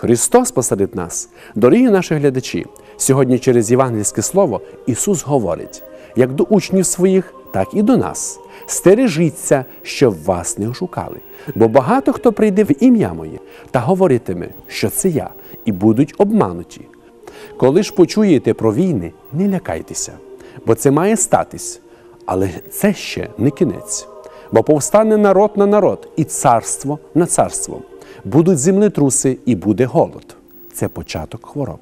Христос посеред нас. Дорогі наші глядачі, сьогодні через євангельське слово Ісус говорить як до учнів своїх, так і до нас. Стережіться, щоб вас не ошукали. Бо багато хто прийде в ім'я моє та говоритиме, що це я, і будуть обмануті. Коли ж почуєте про війни, не лякайтеся, бо це має статись. Але це ще не кінець. Бо повстане народ на народ, і царство на царство. Будуть землетруси, і буде голод. Це початок хвороб.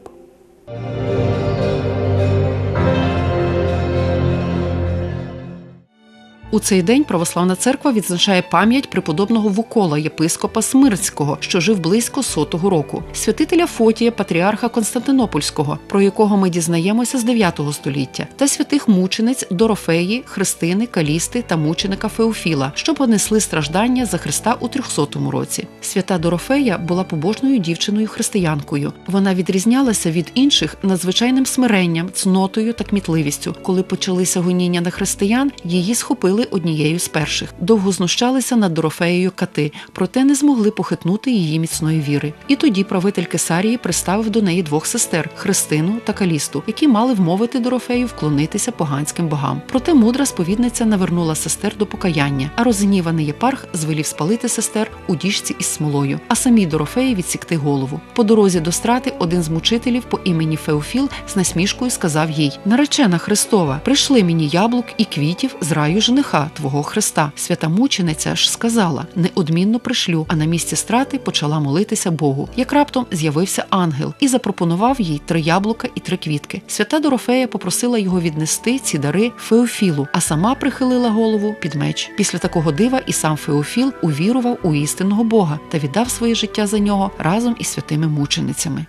У цей день православна церква відзначає пам'ять преподобного Вукола, єпископа Смирцького, що жив близько сотого року, святителя Фотія, патріарха Константинопольського, про якого ми дізнаємося з 9 століття, та святих мучениць Дорофеї, Христини, Калісти та мученика Феофіла, що понесли страждання за Христа у 300 році. Свята Дорофея була побожною дівчиною християнкою. Вона відрізнялася від інших надзвичайним смиренням, цнотою та кмітливістю. Коли почалися гоніння на християн, її схопили однією з перших. Довго знущалися над Дорофеєю кати, проте не змогли похитнути її міцної віри. І тоді правитель Кесарії приставив до неї двох сестер Христину та Калісту, які мали вмовити Дорофею вклонитися поганським богам. Проте мудра сповідниця навернула сестер до покаяння, а розгніваний єпарх звелів спалити сестер у діжці із смолою, а самій Дорофеї відсікти голову. По дорозі до страти один з мучителів по імені Феофіл з насмішкою сказав їй: Наречена Христова, прийшли мені яблук і квітів з раю жениха Твого Христа. Свята мучениця ж сказала: неодмінно пришлю, а на місці страти почала молитися Богу. Як раптом з'явився ангел і запропонував їй три яблука і три квітки. Свята Дорофея попросила його віднести ці дари Феофілу, а сама прихилила голову під меч. Після такого дива і сам Феофіл увірував у істинного Бога та віддав своє життя за нього разом із святими мученицями.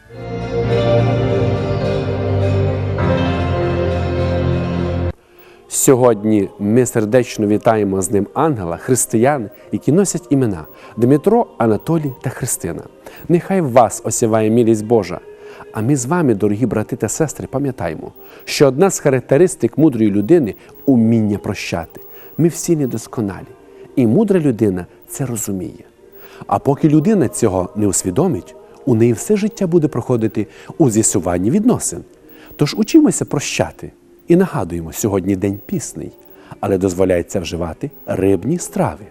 Сьогодні ми сердечно вітаємо з ним ангела, християн, які носять імена Дмитро, Анатолій та Христина. Нехай вас осяває милість Божа. А ми з вами, дорогі брати та сестри, пам'ятаємо, що одна з характеристик мудрої людини уміння прощати. Ми всі недосконалі, і мудра людина це розуміє. А поки людина цього не усвідомить, у неї все життя буде проходити у з'ясуванні відносин. Тож учимося прощати і нагадуємо, сьогодні день пісний, але дозволяється вживати рибні страви.